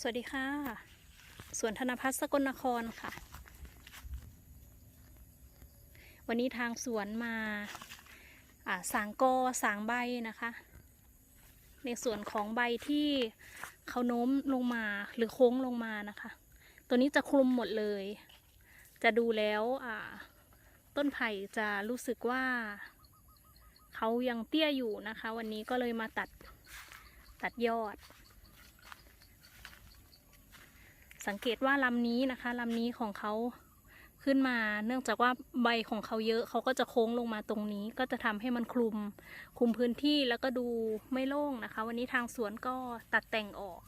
สวัสดีค่ะสวนธนพัฒน์สกลนครค่ะ วันนี้ทางสวนมาาสางกอสางใบนะคะ ในส่วนของใบที่เขาโน้มลงมาหรือโค้งลงมานะคะ ตัวนี้จะคลุมหมดเลย จะดูแล้วต้นไผ่จะรู้สึกว่า เขายังเตี้ยอยู่นะคะ วันนี้ก็เลยมาตัดตัดยอด สังเกตว่าลำนี้นะคะลำนี้ของเขาขึ้นมา เนื่องจากว่าใบของเขาเยอะเขาก็จะโค้งลงมาตรงนี้ ก็จะทำให้มันคลุมคลุมพื้นที่แล้วก็ดูไม่โล่งนะคะ วันนี้ทางสวนก็ตัดแต่งออก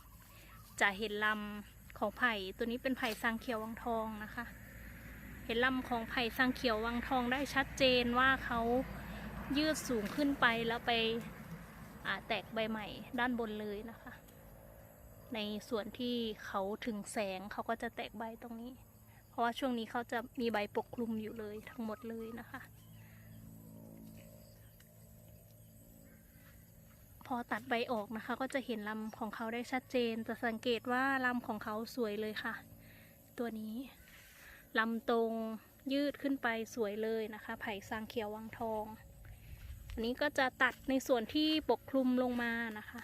จะเห็นลำของไผ่ตัวนี้เป็นไผ่ซางเขียววังทองนะคะ เห็นลำของไผ่ซางเขียววังทองได้ชัดเจนว่าเขายืดสูงขึ้นไปแล้วไปแตกใบใหม่ด้านบนเลยนะคะ ในส่วนที่เขาถึงแสงเขาก็จะแตกใบตรงนี้ เพราะว่าช่วงนี้เขาจะมีใบปกคลุมอยู่เลยทั้งหมดเลยนะคะ พอตัดใบออกนะคะ ก็จะเห็นลำของเขาได้ชัดเจน จะสังเกตว่าลำของเขาสวยเลยค่ะ ตัวนี้ลำตรงยืดขึ้นไปสวยเลยนะคะ ไผ่ซางเขียววังทอง อันนี้ก็จะตัดในส่วนที่ปกคลุมลงมานะคะ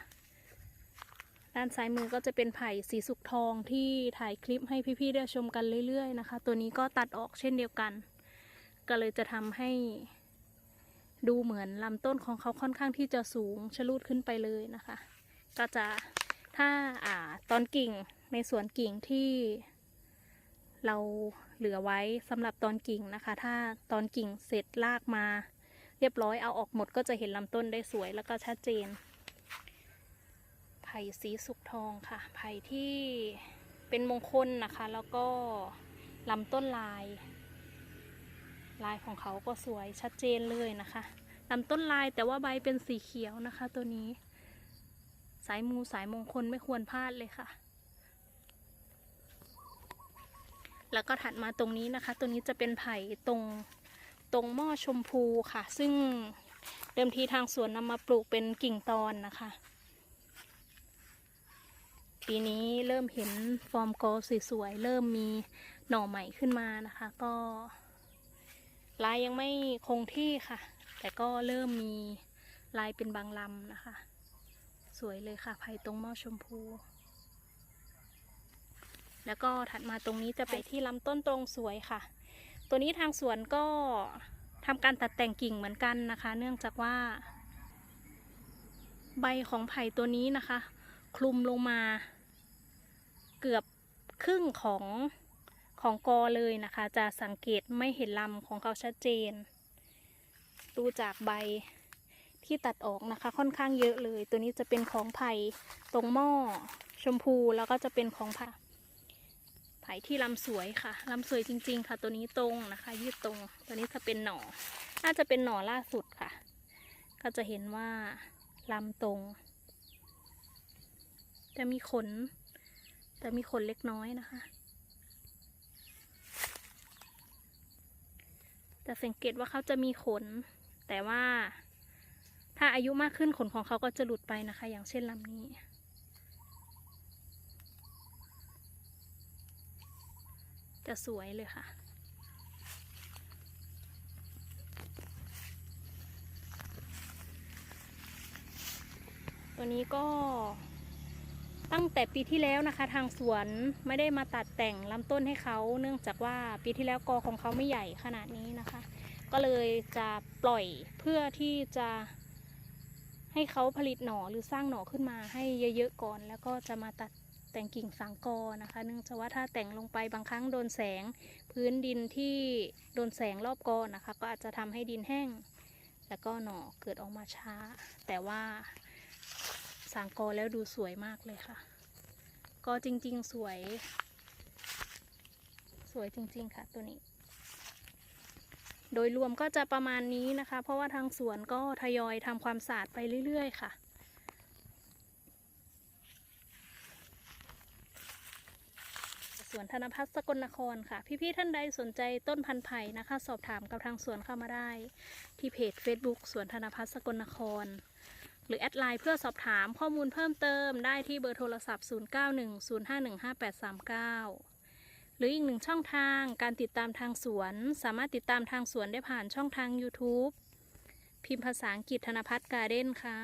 ด้านซ้ายมือก็จะเป็นไผ่สีสุกทองที่ถ่ายคลิปให้พี่ๆได้ชมกันเรื่อยๆนะคะ ตัวนี้ก็ตัดออกเช่นเดียวกัน ก็เลยจะทำให้ดูเหมือนลำต้นของเขาค่อนข้างที่จะสูงชะลูดขึ้นไปเลยนะคะ ก็จะถ้าอ่าตอนกิ่งในส่วนกิ่งที่เราเหลือไว้สำหรับตอนกิ่งนะคะ ถ้าตอนกิ่งเสร็จลากมา เรียบร้อยเอาออกหมดก็จะเห็นลำต้นได้สวยแล้วก็ชัดเจน ผ่สีสุกทองค่ะ ไผ่ที่เป็นมงคลนะคะ แล้วก็ลำต้นลาย ลายของเขาก็สวยชัดเจนเลยนะคะลำต้นลายแต่ว่าใบเป็นสีเขียวนะคะ ตัวนี้ สายมูสายมงคลไม่ควรพลาดเลยค่ะ แล้วก็ถัดมาตรงนี้นะคะ ตัวนี้จะเป็นไผ่ตรงตรงหม้อชมพูค่ะ ซึ่งเดิมทีทางสวนนำมาปลูกเป็นกิ่งตอนนะคะ ปีนี้เริ่มเห็นฟอร์มกอสวยๆ เริ่มมีหน่อใหม่ขึ้นมานะคะ ก็ลายยังไม่คงที่ค่ะ แต่ก็เริ่มมีลายเป็นบางลำนะคะ สวยเลยค่ะไผ่ตรงหม้อชมพู แล้วก็ถัดมาตรงนี้จะไปที่ลำต้นตรงสวยค่ะ ตัวนี้ทางสวนก็ทำการตัดแต่งกิ่งเหมือนกันนะคะ เนื่องจากว่า ใบของไผ่ตัวนี้นะคะ คลุมลงมา เกือบครึ่งของของกอเลยนะคะ จะสังเกตไม่เห็นลำของเขาชัดเจน ดูจากใบที่ตัดออกนะคะ ค่อนข้างเยอะเลย ตัวนี้จะเป็นของไผ่ตรงหม้อชมพูแล้วก็จะเป็นของไผ่ไผ่ที่ลำสวยค่ะลำสวยจริง ๆ ค่ะ ตัวนี้ตรงนะคะ ยืดตรง ตัวนี้จะเป็นหน่อ น่าจะเป็นหน่อล่าสุดค่ะ ก็จะเห็นว่าลำตรง จะมีขน แต่มีขนเล็กน้อยนะคะ จะสังเกตว่าเขาจะมีขน แต่ว่าถ้าอายุมากขึ้นขนของเขาก็จะหลุดไปนะคะ อย่างเช่นลำนี้ จะสวยเลยค่ะตัวนี้ก็ ตั้งแต่ปีที่แล้วนะคะ ทางสวนไม่ได้มาตัดแต่งลำต้นให้เขา เนื่องจากว่าปีที่แล้วกอของเขาไม่ใหญ่ขนาดนี้นะคะ ก็เลยจะปล่อยเพื่อที่จะให้เขาผลิตหน่อหรือสร้างหน่อขึ้นมาให้เยอะๆก่อน แล้วก็จะมาตัดแต่งกิ่งสังกอนะคะ เนื่องจากว่าถ้าแต่งลงไปบางครั้งโดนแสง พื้นดินที่โดนแสงรอบกอนะคะ ก็อาจจะทำให้ดินแห้ง แล้วก็หน่อเกิดออกมาช้า แต่ว่า สางกอแล้วดูสวยมากเลยค่ะ ก็จริง ๆ สวย สวยจริง ๆ ค่ะตัวนี้ โดยรวมก็จะประมาณนี้นะคะ เพราะว่าทางสวนก็ทยอยทำความสะอาดไปเรื่อย ๆ ค่ะสวนธนพัฒน์สกลนครค่ะ พี่ๆท่านใดสนใจต้นพันธุ์ไผ่นะคะ สอบถามกับทางสวนเข้ามาได้ ที่เพจ Facebook สวนธนพัฒน์สกลนคร รือแอดไลน์เพื่อสอบถามข้อมูลเพิ่มเติมได้ที่เบอร์โทรศัพท์ 0910515839 หรืออีกหนึ่งช่องทางการติดตามทางสวน สามารถติดตามทางสวนได้ผ่านช่องทาง YouTube พิมพ์ภาษาอังกฤษธนพัฒน์การ์เด้นค่ะ